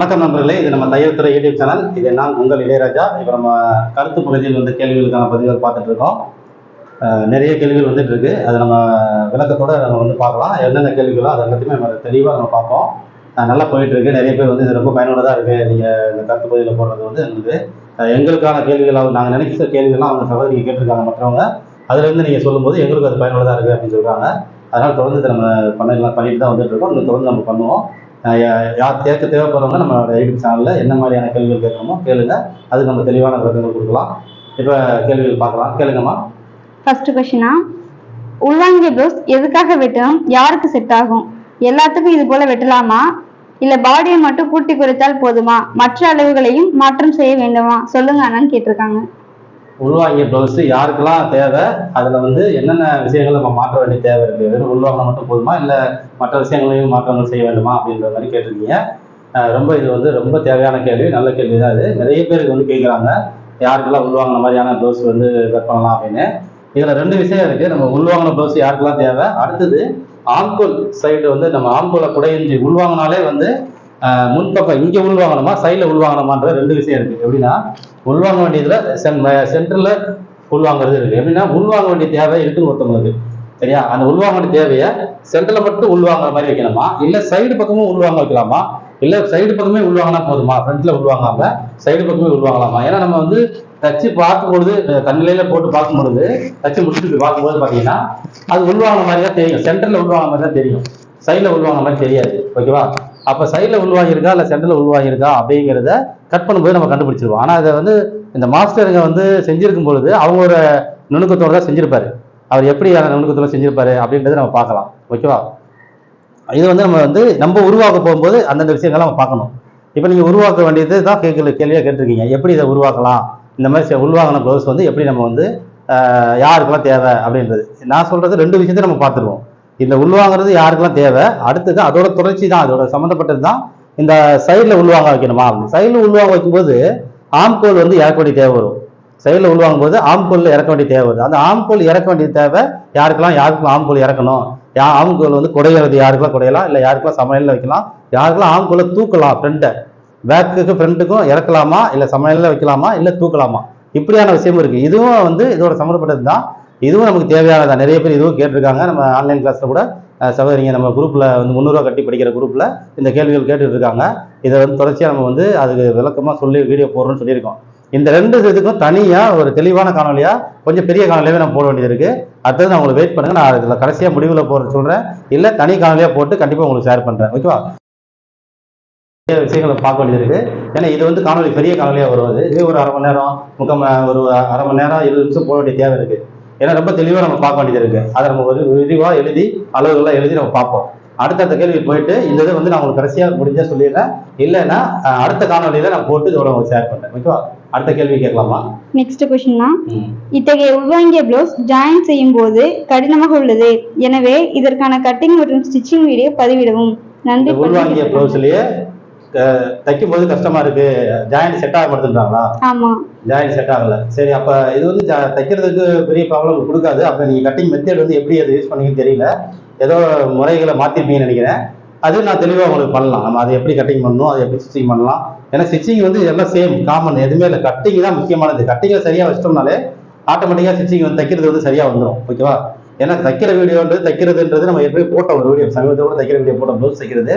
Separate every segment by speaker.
Speaker 1: வணக்கம் நண்பர்களே இது நம்ம தையல் துறை யூடியூப் சேனல். இது நான் உங்கள் இளையராஜா. இப்போ நம்ம கருத்து பகுதியில் வந்து கேள்விகளுக்கான பதிவுகள் பார்த்துட்டு இருக்கோம். நிறைய கேள்விகள் வந்துட்டு இருக்கு. அதை நம்ம விளக்கத்தோட நம்ம வந்து பார்க்கலாம். என்னென்ன கேள்விகளோ அது எல்லாத்தையுமே நம்ம தெளிவாக நம்ம பார்ப்போம். நல்லா போயிட்டு இருக்கு. நிறைய பேர் வந்து இது ரொம்ப பயனுள்ளதாக இருக்கு. நீங்கள் இந்த கருத்து பகுதியில் போடுறது வந்து எங்களுக்கு எங்களுக்கான எங்களுக்கான கேள்விகளாக நாங்கள் நினைக்கிற கேள்விகள்லாம் அவங்க சகோதரி கேட்டிருக்காங்க மற்றவங்க. அதுலேருந்து நீங்கள் சொல்லும்போது எங்களுக்கு அது பயனுள்ளதாக இருக்கு அப்படின்னு சொல்கிறாங்க அதனால் தொடர்ந்து நம்ம பண்ணலாம் பண்ணிட்டு தான் வந்துட்டு இருக்கோம். இன்னும் தொடர்ந்து நம்ம பண்ணுவோம். யார் கேட்க தேவைப்படுறவங்க நம்மளோட யூடியூப் சேனலில் என்ன மாதிரியான கேள்விகள் கேட்கணுமோ கேளுங்க. அதுக்கு நம்ம தெளிவான விளக்கங்கள் கொடுக்கலாம். இப்போ கேள்விகள் பார்க்கலாம். கேளுங்கம்மா.
Speaker 2: ஃபர்ஸ்ட் கொஷினா உள்வாங்கிய ப்ளவுஸ் எதுக்காக வெட்டணும் யாருக்கு செட் ஆகும்? எல்லாத்துக்கும் இது போல வெட்டலாமா? இல்ல பாடியை மட்டும் கூட்டி குறைத்தால் போதுமா? மற்ற அளவுகளையும் மாற்றம் செய்ய வேண்டுமா? சொல்லுங்க அண்ணான்னு கேட்டிருக்காங்க.
Speaker 1: உள்வாங்கிய ப்ளவுஸு யாருக்கெல்லாம் தேவை? அதில் வந்து என்னென்ன விஷயங்கள் நம்ம மாற்ற வேண்டிய தேவை இருக்குது வெறும் உள்வாங்கினா மட்டும் போதுமா? இல்லை மற்ற விஷயங்களையும் மாற்றங்கள் செய்ய வேண்டுமா? அப்படின்ற மாதிரி கேட்டிருக்கீங்க. ரொம்ப இது வந்து ரொம்ப தேவையான கேள்வி நல்ல கேள்வி தான் இது நிறைய பேருக்கு வந்து கேட்குறாங்க யாருக்கெல்லாம் உள்வாங்கின மாதிரியான ப்ளவுஸ் வந்து கட் பண்ணலாம் அப்படின்னு. இதில் ரெண்டு விஷயம் இருக்குது நம்ம உள்வாங்கின ப்ளவுஸ் யாருக்கெல்லாம் தேவை? அடுத்தது ஆண்கோல் சைடு வந்து நம்ம ஆண்கோலை குடையின்றி உள்வாங்கினாலே வந்து முன்பக்கம் இங்கே உள்வாங்கணுமா சைடில் உள்வாங்கணுமான்ற ரெண்டு விஷயம் இருக்குது எப்படின்னா உள்வாங்க வேண்டியதில் சென் சென்டர்ல உள்வாங்கிறது இருக்குது எப்படின்னா உள்வாங்க வேண்டிய தேவை இருக்குன்னு ஒருத்தவங்களுக்கு சரியா? அந்த உள்வாங்க வேண்டிய தேவையை சென்டரில் மட்டும் உள்வாங்குற மாதிரி வைக்கணுமா? இல்லை சைடு பக்கமும் உள்வாங்க வைக்கலாமா? இல்லை சைடு பக்கமே உள்வாங்கினா போதுமா? ஃப்ரண்ட்ல உள்வாங்காம சைடு பக்கமே உள்வாங்கலாமா? ஏன்னா நம்ம வந்து தச்சு பார்க்கும்பொழுது தண்ணிலையில போட்டு பார்க்கும்பொழுது தச்சு முடிச்சுட்டு பார்க்கும்போது பார்த்தீங்கன்னா அது உள்வாங்கின மாதிரி தான் தெரியும். சென்டர்ல உள்வாங்கின மாதிரி தான் தெரியும். சைடில் உள்வாங்கின மாதிரி தெரியாது. ஓகேவா? அப்போ சைடில் உள்வாங்கியிருக்கா இல்லை சென்டரில் உள்வாங்கியிருக்கா அப்படிங்கிறத கட் பண்ணும்போது நம்ம கண்டுபிடிச்சிருவோம். ஆனால் அதை வந்து இந்த மாஸ்டருங்க வந்து செஞ்சிருக்கும் பொழுது அவங்க ஒரு நுணுக்கத்தோடு தான் செஞ்சிருப்பாரு. அவர் எப்படி அந்த நுணுக்கத்தோடு செஞ்சிருப்பாரு அப்படின்றத நம்ம பார்க்கலாம். ஓகேவா? இது வந்து நம்ம வந்து நம்ம உருவாக்க போகும்போது அந்தந்த விஷயங்களை நம்ம பார்க்கணும். இப்போ நீங்கள் உருவாக்க வேண்டியது தான் கேட்கல கேள்வியாக கேட்டிருக்கீங்க. எப்படி இதை உருவாக்கலாம்? இந்த மாதிரி செ- உருவாக்கின வந்து எப்படி நம்ம வந்து யாருக்கெல்லாம் தேவை அப்படின்றது. நான் சொல்கிறது ரெண்டு விஷயத்தையும் நம்ம பார்த்துருவோம். இந்த உள்வாங்கிறது யாருக்கெல்லாம் தேவை? அடுத்தது அதோட தொடர்ச்சி தான் அதோட சம்மந்தப்பட்டது தான் இந்த சைடில் உள்வாங்க வைக்கணுமா சைடில் உள்வாங்க வைக்கும்போது ஆம்கோல் வந்து இறக்க வேண்டிய தேவை வரும். சைடில் உள்வாங்கும் போது ஆம்கோல் இறக்க வேண்டிய தேவை வருது. அந்த ஆம்கோல் இறக்க வேண்டிய தேவை யாருக்கெல்லாம் யாருக்கும் ஆம்கோல் இறக்கணும்? யா ஆம்கோல் வந்து குடையிறது யாருக்கெல்லாம் குடையலாம்? இல்லை யாருக்கெல்லாம் சமையலில் வைக்கலாம்? யாருக்கெல்லாம் ஆம்கோலை தூக்கலாம்? ஃப்ரெண்டை பேக்குக்கு ஃப்ரெண்டுக்கும் இறக்கலாமா? இல்லை சமையலில் வைக்கலாமா? இல்லை தூக்கலாமா? இப்படியான விஷயமும் இருக்குது இதுவும் வந்து இதோட சம்மந்தப்பட்டது தான். இதுவும் நமக்கு தேவையானதா? நிறைய பேர் இதுவும் கேட்டிருக்காங்க. நம்ம ஆன்லைன் கிளாஸில் கூட சகோதரிங்க நம்ம குரூப்பில் வந்து முந்நூறுரூவா கட்டி படிக்கிற குரூப்பில் இந்த கேள்விகள் கேட்டுட்டு இருக்காங்க இதை வந்து தொடர்ச்சியாக நம்ம வந்து அதுக்கு விளக்கமாக சொல்லி வீடியோ போடுறோம்னு சொல்லியிருக்கோம். இந்த ரெண்டு இதுக்கும் தனியாக ஒரு தெளிவான காணொலியாக கொஞ்சம் பெரிய காணொலியாகவே நம்ம போட வேண்டியது இருக்குது அடுத்தது நான் உங்களுக்கு வெயிட் பண்ணுங்கள் நான் இதில் கடைசியாக முடிவில் போகிற சொல்கிறேன் இல்லை தனி காணொலியாக போட்டு கண்டிப்பாக உங்களுக்கு ஷேர் பண்ணுறேன் ஓகேவா நிறைய விஷயங்களை பார்க்க வேண்டியது இருக்கு. ஏன்னா இது வந்து காணொலி பெரிய காணொலியா வருவது. இது ஒரு அரை மணி நேரம் முக்கால் ஒரு அரை மணி நேரம் இருபது நிமிஷம் போட வேண்டிய தேவை இருக்கு. ஏன்னா ரொம்ப தெளிவா நம்ம பார்க்க வேண்டியது இருக்கு. அதை நம்ம ஒரு விரிவா எழுதி அளவுகள்லாம் எழுதி நம்ம பார்ப்போம். அடுத்தடுத்த கேள்வி போயிட்டு இந்த இதை வந்து நான் உங்களுக்கு கடைசியா முடிஞ்சா சொல்லிடுறேன். இல்லைன்னா அடுத்த காணொலியில நான் போட்டு இதோட உங்களுக்கு ஷேர் பண்றேன். ஓகேவா? அடுத்த கேள்வி கேட்கலாமா?
Speaker 2: நெக்ஸ்ட்
Speaker 1: ம்.
Speaker 2: இத்தகைய உள்வாங்கிய ப்ளவுஸ் ஜாயின் செய்யும் போது கடினமாக உள்ளது. எனவே இதற்கான கட்டிங் மற்றும் ஸ்டிச்சிங் வீடியோ பதிவிடவும். நன்றி.
Speaker 1: உள்வாங்கிய ப்ளவுஸ்லயே தைக்கும் போது கஷ்டமா இருக்கு. ஜாயிண்ட் செட் ஆக மாட்டேன்றாங்களா
Speaker 2: ஆமா.
Speaker 1: ஜாயின் செட் ஆகல. சரி அப்ப இது வந்து தைக்கிறதுக்கு பெரிய ப்ராப்ளம் கொடுக்காது. அப்ப நீங்க கட்டிங் மெத்தட் வந்து எப்படி அதை யூஸ் பண்ணீங்கன்னு தெரியல. ஏதோ முறைகளை மாத்திருப்பீங்கன்னு நினைக்கிறேன். அது நான் தெளிவா உங்களுக்கு பண்ணலாம். நம்ம அதை எப்படி கட்டிங் பண்ணணும் அதை எப்படி ஸ்டிச்சிங் பண்ணலாம். ஏன்னா ஸ்டிச்சிங் வந்து எல்லாம் சேம் காமன் எதுவுமே இல்லை. கட்டிங் தான் முக்கியமானது. கட்டிங்கை சரியா வச்சிட்டோம்னாலே ஆட்டோமேட்டிக்கா ஸ்டிச்சிங் வந்து தைக்கிறது வந்து சரியா வந்துடும் ஓகேவா ஏன்னா தைக்கிற வீடியோன்றது தைக்கிறதுன்றது நம்ம எப்படி போட்ட ஒரு வீடியோ சமீபத்தோட தைக்கிற வீடியோ போட்ட ப்ளவுஸ் தைக்கிறது.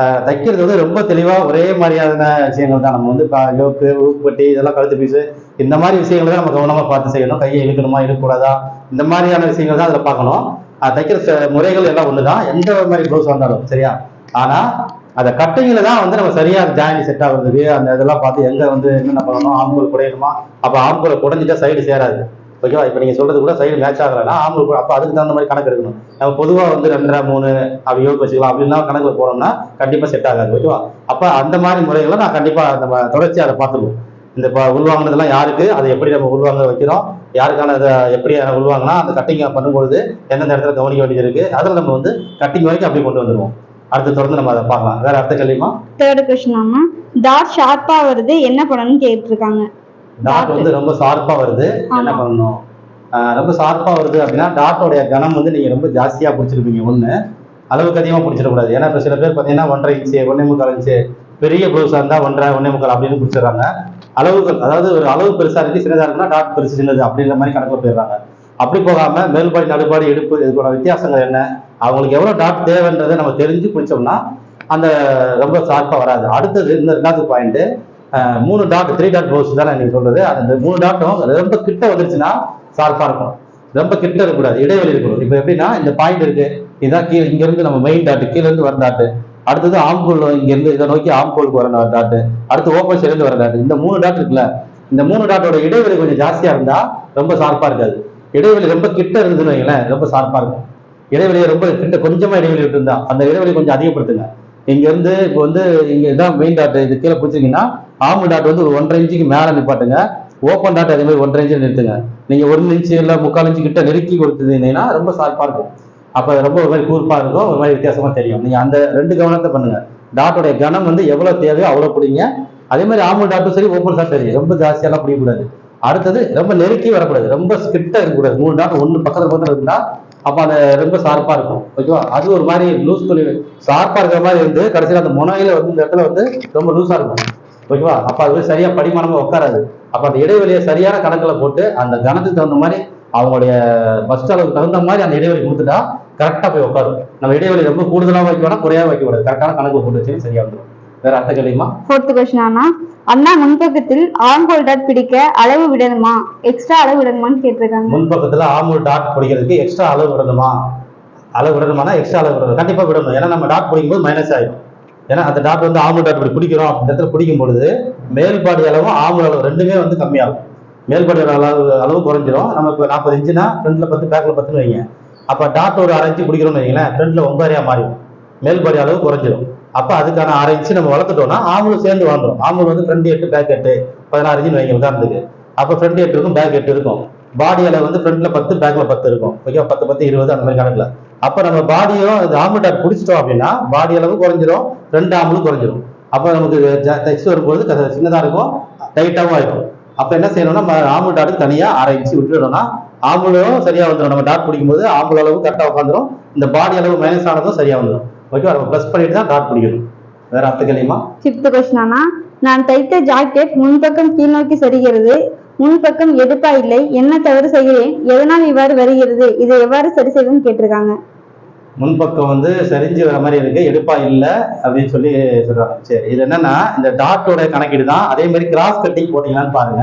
Speaker 1: தைக்கிறது வந்து ரொம்ப தெளிவாக ஒரே மாதிரியான விஷயங்கள் தான். நம்ம வந்து பா- யோக்கு ஊக்குப்பட்டி இதெல்லாம் கழுத்து பீஸு இந்த மாதிரி விஷயங்களை தான் நம்ம கவனமாக பார்த்து செய்யணும். கையை இழுக்கணுமா இழுக்கக்கூடாதா? இந்த மாதிரியான விஷயங்கள் தான் அதில் பார்க்கணும். அது தைக்கிற ச- முறைகள் எல்லாம் ஒன்று தான் எந்த மாதிரி ப்ளவுஸ் வந்தாலும் சரியா? ஆனால் அந்த கட்டிங்கில் தான் வந்து நம்ம சரியாக ஜாயின் செட் ஆகுறதுக்கு அந்த இதெல்லாம் பார்த்து எங்கே வந்து என்னென்ன பண்ணணும் ஆம்பூல் குடையணுமா? அப்போ ஆம்பூலை குடைஞ்சிட்டா சைடு சேராது. ஓகேவா இப்போ நீங்க சொல்றது கூட சைடு மேட்ச் ஆகலைன்னா அவங்களுக்கு அப்போ அதுக்கு தகுந்த மாதிரி கணக்கு எடுக்கணும். நம்ம பொதுவா வந்து ரெண்டரை மூணு அப்படி யோக வச்சுக்கலாம். அப்படின்னா கணக்குல போனோம்னா கண்டிப்பா செட் ஆகாது. ஓகேவா அப்ப அந்த மாதிரி முறைகளை நான் கண்டிப்பா நம்ம தொடர்ச்சி அதை பார்த்துக்குவோம் இந்த இப்போ உள்வாங்கினதெல்லாம் யாருக்கு? அதை எப்படி நம்ம உள்வாங்க வைக்கிறோம்? யாருக்கான அதை எப்படி உள்வாங்கினா அந்த கட்டிங் பண்ணும்பொழுது எந்தெந்த இடத்துல கவனிக்க வேண்டியது இருக்கு? அதில் நம்ம வந்து கட்டிங் வரைக்கும் அப்படி கொண்டு வந்துருவோம். அடுத்து தொடர்ந்து நம்ம அதை பார்க்கலாம். வேற அடுத்த கேள்விமா
Speaker 2: தேர்ட் கொஷின் டாட் ஷார்ப்பா வருது. என்ன பண்ணணும்னு கேட்டிருக்காங்க.
Speaker 1: டாட் வந்து ரொம்ப ஷார்ப்பா வருது. என்ன. பண்ணணும்? ரொம்ப ஷார்ப்பா வருது அப்படின்னா டாட்டோடைய கனம் வந்து நீங்க ரொம்ப ஜாஸ்தியா பிடிச்சிருப்பீங்க. ஒண்ணு அளவுக்கு அதிகமாக பிடிச்சிடக்கூடாது. ஏன்னா இப்போ சில பேர் பார்த்தீங்கன்னா ஒன்றரை இன்ச்சு ஒன்றே முக்கால் இன்ச்சு பெரிய ப்ளவுஸாக இருந்தால் ஒன்றரை ஒன்றே முக்கால் அப்படின்னு கொடுத்துட்றாங்க அளவுகள் அதாவது ஒரு அளவு பெருசாக இருக்கு சின்னதாக இருக்குன்னா டாட் பெருசு சின்னது அப்படின்ற மாதிரி கணக்கில் போயிடுறாங்க. அப்படி போகாம மேல்பாடி நடுபாடி இடுப்பு இதுக்கான வித்தியாசங்கள் என்ன? அவங்களுக்கு எவ்வளோ டாட் தேவைன்றதை நம்ம தெரிஞ்சு பிடிச்சோம்னா அந்த ரொம்ப ஷார்ப்பாக வராது. அடுத்தது இந்த ரெண்டாவது பாயிண்ட் மூணு டாட் த்ரீ டாட் ப்ளவுஸ் தானே நீங்க சொல்றது? அந்த மூணு டாட்டும் ரொம்ப கிட்ட வந்துருச்சுன்னா சார்பா இருக்கும். ரொம்ப கிட்ட இருக்கக்கூடாது இடைவெளி இருக்கணும். இப்போ எப்படின்னா இந்த பாயிண்ட் இருக்கு. இதான் கீழே இங்க இருந்து நம்ம மெயின் டாட் கீழ இருந்து வர டாட்டு அடுத்தது ஆம்கோல் இங்க இருந்து இதை நோக்கி ஆம்கோலுக்கு வர டாட்டு அடுத்து ஓப்பன் இருந்து வர டாட்டு இந்த மூணு டாட் இருக்குல்ல இந்த மூணு டாட்டோட இடைவெளி கொஞ்சம் ஜாஸ்தியா இருந்தா ரொம்ப சார்பா இருக்காது. இடைவெளி ரொம்ப கிட்ட இருந்ததுன்னு வைங்களேன் ரொம்ப சார்பா இருக்கும். இடைவெளியை ரொம்ப கிட்ட கொஞ்சமா இடைவெளி விட்டுருந்தா அந்த இடைவெளி கொஞ்சம் அதிகப்படுத்துங்க. இங்க இருந்து இப்போ வந்து இங்க இதான் மெயின் டாட் இது கீழே பிடிச்சிங்கன்னா ஆம்பு டாட் வந்து ஒரு ஒன்றரை இன்ச்சுக்கு மேலே நிப்பாட்டுங்க. ஓப்பன் டாட் அதே மாதிரி ஒன்றரை இன்ச்சு நிறுத்துங்க. நீங்க ஒரு இன்ச்சு இல்ல முக்கால் இன்ச்சு கிட்ட நெருக்கி கொடுத்துருந்தீங்கன்னா ரொம்ப ஷார்ப்பா இருக்கும். அப்ப ரொம்ப ஒரு மாதிரி கூர்ப்பா இருக்கும் ஒரு மாதிரி வித்தியாசமா தெரியும். நீங்க அந்த ரெண்டு கவனத்தை பண்ணுங்க. டாட்டோடைய கனம் வந்து எவ்வளவு தேவையோ அவ்வளவு பிடிங்க. அதே மாதிரி ஆம்பல் டாட்டும் சரி ஓப்பன் டாட் சரி ரொம்ப ஜாஸ்தியெல்லாம் பிடிக்கக்கூடாது. அடுத்தது ரொம்ப நெருக்கி வரக்கூடாது. ரொம்ப ஸ்கிட்ட இருக்கக்கூடாது. மூணு டாட் ஒன்று பக்கத்துல பக்கத்துல இருந்தா அப்ப அது ரொம்ப ஷார்ப்பா இருக்கும். ஓகேவா அது ஒரு மாதிரி லூஸ் பண்ணி ஷார்ப்பா இருக்கிற மாதிரி இருந்து கடைசியில் அந்த முனையில வந்து இந்த இடத்துல வந்து ரொம்ப லூஸா இருக்கும். ஓகேவா? அப்ப அது சரியா படிமானமா உட்காராது. அப்ப அந்த இடைவெளியை சரியான கணக்குல போட்டு அந்த கணத்துக்கு தகுந்த மாதிரி அவங்களுடைய பஸ் அளவுக்கு தகுந்த மாதிரி அந்த இடைவெளி கொடுத்துட்டா கரெக்டா போய் உட்காரும். நம்ம இடைவெளி ரொம்ப கூடுதலா வைக்க வேணாம் குறையா வைக்க கூடாது. கரெக்டான கணக்கு போட்டு வச்சு சரியா வந்துடும் வேற அர்த்தம் கேள்விமா
Speaker 2: ஃபோர்த் கொஸ்டின் ஆனா அண்ணா முன்பக்கத்தில் ஆம்கோல் டாட் பிடிக்க அளவு விடணுமா? எக்ஸ்ட்ரா அளவு விடணுமான்னு கேட்டிருக்காங்க.
Speaker 1: முன்பக்கத்துல ஆமூல் டாட் பிடிக்கிறதுக்கு எக்ஸ்ட்ரா அளவு விடணுமா? அளவு விடணுமானா எக்ஸ்ட்ரா அளவு விடணும். கண்டிப்பா விடணும். ஏன்னா நம்ம டாட் பிடிக்கும்போது மைனஸ் ஆயிடும். ஏன்னா அந்த டாட் வந்து ஆம்பு டாட் இப்படி பிடிக்கிறோம் அந்த இடத்துல பிடிக்கும் பொழுது மேல்பாடி அளவும் ஆம்பு அளவு ரெண்டுமே வந்து கம்மியாகும். மேல்பாடி அளவு அளவு குறைஞ்சிரும். நம்ம இப்போ நாற்பது இன்ச்சுனா ஃப்ரண்ட்ல பத்து பேக்கில் பத்துன்னு வைங்க. அப்போ டாட் ஒரு அரை பிடிக்கிறோம்னு வைங்களேன் ஃப்ரண்ட்ல ஒன்பதரையா மாறிடும். மேல்பாடி அளவு குறைஞ்சிரும். அப்போ அதுக்கான அரை நம்ம வளர்த்துட்டோம்னா ஆம்பளும் சேர்ந்து வாழ்ந்துரும். ஆமூல் வந்து ஃப்ரண்ட் எட்டு பேக் எட்டு பதினாறு இன்ச்சு வைங்க உதாரணத்துக்கு. அப்போ ஃப்ரண்ட் எட்டு இருக்கும் பேக் எட்டு இருக்கும். பாடி அளவு வந்து ஃப்ரண்ட்ல பத்து பேக்ல பத்து இருக்கும். ஓகே பத்து பத்து இருபது அந்த மாதிரி கணக்கில். அப்போ நம்ம பாடியும் அது டாட் பிடிச்சிட்டோம் அப்படின்னா பாடி அளவு குறைஞ்சிரும் ரெண்டு ஆம்புலும் குறைஞ்சிரும். அப்போ நமக்கு டெக்ஸ்ட் வரும்போது சின்னதாக இருக்கும் டைட்டாகவும் ஆகிடும் அப்போ என்ன செய்யணும்னா நம்ம ஆம்பு டாட்டுக்கு தனியா அரை இன்ச்சு விட்டுட்டோம்னா ஆம்புலும் சரியாக வந்துடும் நம்ம டாட் பிடிக்கும் போது ஆம்புல அளவு கரெக்டாக உட்காந்துரும் இந்த பாடி அளவு மைனஸ் ஆனதும் சரியாக வந்துடும் ஓகே நம்ம ப்ளஸ் பண்ணிட்டு தான் டாட் பிடிக்கணும். வேற அர்த்தம் கேள்விமா
Speaker 2: ஃபிஃப்த் கொஸ்டின் நான் தைத்த ஜாக்கெட் முன்பக்கம் கீழ் நோக்கி சரிகிறது. முன்பக்கம் எடுப்பா இல்லை? என்ன தவறு செய்கிறேன்? எதனால் இவ்வாறு வருகிறது? இதை எவ்வாறு சரி செய்வேன்னு கேட்டிருக்காங்க.
Speaker 1: முன்பக்கம் வந்து சரிஞ்சு வர மாதிரி இருக்கு. எடுப்பா இல்ல அப்படின்னு சொல்லி சொல்றாங்க. சரி இது என்னன்னா இந்த டாட்டோட கணக்கீடு தான். அதே மாதிரி கிராஸ் கட்டிங் போட்டீங்களான்னு பாருங்க.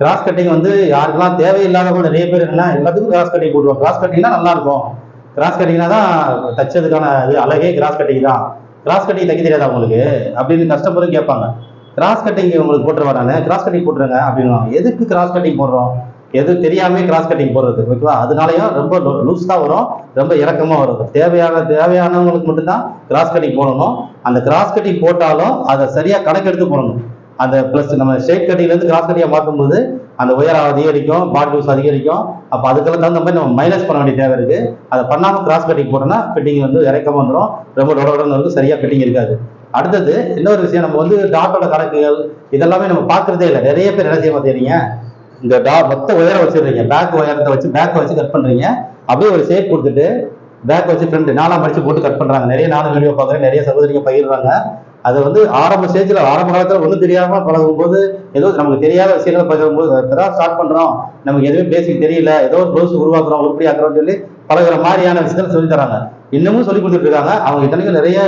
Speaker 1: கிராஸ் கட்டிங் வந்து யாருக்கெல்லாம் தேவையில்லாதவங்க நிறைய பேர் என்ன எல்லாத்துக்கும் கிராஸ் கட்டிங் போடுவோம் கிராஸ் கட்டிங்னா நல்லா இருக்கும். கிராஸ் கட்டிங்னா தான் தச்சதுக்கான இது அழகே கிராஸ் கட்டிங் தான். கிராஸ் கட்டிங் தைக்க தெரியாதா உங்களுக்கு? அப்படின்னு கஸ்டமரும் கேட்பாங்க. கிராஸ் கட்டிங் உங்களுக்கு போட்டுருவா நான் கிராஸ் கட்டிங் போட்டுருங்க அப்படின்னு எதுக்கு கிராஸ் கட்டிங் போடுறோம்? எது தெரியாமே கிராஸ் கட்டிங் போடுறது ஓகேவா அதனாலயும் ரொம்ப லூஸ் தான் வரும் ரொம்ப இறக்கமாக வரும். தேவையான தேவையானவங்களுக்கு மட்டும்தான் கிராஸ் கட்டிங் போடணும். அந்த கிராஸ் கட்டிங் போட்டாலும் அதை சரியாக கணக்கெடுத்து போடணும். அந்த ப்ளஸ் நம்ம ஷேட் கட்டிங்லேருந்து கிராஸ் கட்டியாக மாற்றும்போது அந்த உயரம் அதிகரிக்கும் பாடி லூஸ் அதிகரிக்கும். அப்போ அதுக்கெல்லாம் தகுந்த மாதிரி நம்ம மைனஸ் பண்ண வேண்டிய தேவை இருக்குது அதை பண்ணாமல் கிராஸ் கட்டிங் போட்டோம்னா ஃபிட்டிங் வந்து இறக்கமாக வந்துடும் ரொம்ப டொடன்னு வந்து சரியாக ஃபிட்டிங் இருக்காது. அடுத்தது இன்னொரு விஷயம் நம்ம வந்து டாட்டோட கணக்குகள் இதெல்லாமே நம்ம பார்க்குறதே இல்லை. நிறைய பேர் என்ன செய்ய மாட்டேறீங்க இந்த டா மொத்த உயரம் வச்சிடுறீங்க. பேக் உயரத்தை வச்சு பேக் வச்சு கட் பண்றீங்க. அப்படியே ஒரு ஷேப் கொடுத்துட்டு பேக் வச்சு ஃப்ரெண்டு நாலாம் மடிச்சு போட்டு கட் பண்றாங்க. நிறைய நானும் வீடியோ பார்க்குறேன். நிறைய சகோதரிங்க பகிர்றாங்க. அது வந்து ஆரம்ப ஸ்டேஜ்ல ஆரம்ப காலத்துல ஒன்றும் தெரியாம பழகும் போது ஏதோ நமக்கு தெரியாத விஷயங்களை பழகும் போது ஸ்டார்ட் பண்றோம். நமக்கு எதுவுமே பேசிக் தெரியல. ஏதோ ஒரு ப்ளவுஸ் உருவாக்குறோம் உருப்படி ஆக்குறோம்னு சொல்லி பழகுற மாதிரியான விஷயங்கள் சொல்லி தராங்க. இன்னமும் சொல்லி கொடுத்துட்டு இருக்காங்க அவங்க இத்தனைக்கும் நிறைய